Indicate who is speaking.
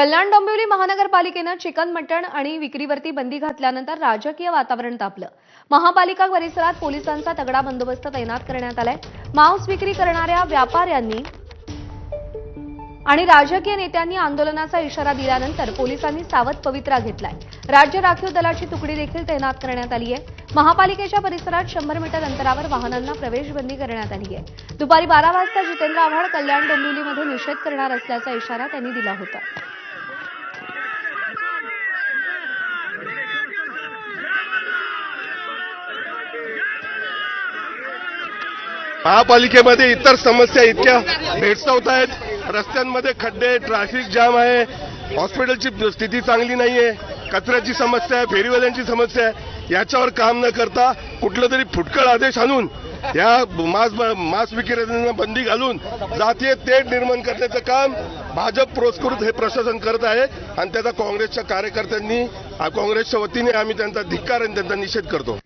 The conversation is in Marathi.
Speaker 1: कल्याण डोंबिवली महानगरपालिकेनं चिकन मटण आणि विक्रीवरती बंदी घातल्यानंतर राजकीय वातावरण तापलं. महापालिका परिसरात पोलिसांचा तगडा बंदोबस्त तैनात करण्यात आलाय. मांस विक्री करणाऱ्या व्यापाऱ्यांनी आणि राजकीय नेत्यांनी आंदोलनाचा इशारा दिल्यानंतर पोलिसांनी सावध पवित्रा घेतलाय. राज्य राखीव दलाची तुकडी देखील तैनात करण्यात आली आहे महापालिकेच्या परिसरात शंभर मीटर अंतरावर वाहनांना प्रवेशबंदी करण्यात आली आहे दुपारी बारा वाजता जितेंद्र आव्हाड कल्याण डोंबिवलीमध्ये निषेध करणार असल्याचा इशारा त्यांनी दिला होता.
Speaker 2: महापालिकेमध्ये इतर समस्या इतक्या भेडसावत आहेत. रस्त्यांमध्ये खड्डे ट्रॅफिक जाम आहे. हॉस्पिटलची स्थिती चांगली नाही आहे कचऱ्याची समस्या आहे फेरीवाल्यांची समस्या आहे. याच्यावर काम न करता कुठलं तरी फुटकळ आदेश आणून या मास मास विक्रेत्यांना बंदी घालून जातीय तेढ निर्माण करण्याचं काम भाजप पुरस्कृत हे प्रशासन करत आहे आणि त्याचा काँग्रेसच्या कार्यकर्त्यांनी काँग्रेसच्या वतीने आम्ही त्यांचा धिक्कार आणि त्यांचा निषेध करतो.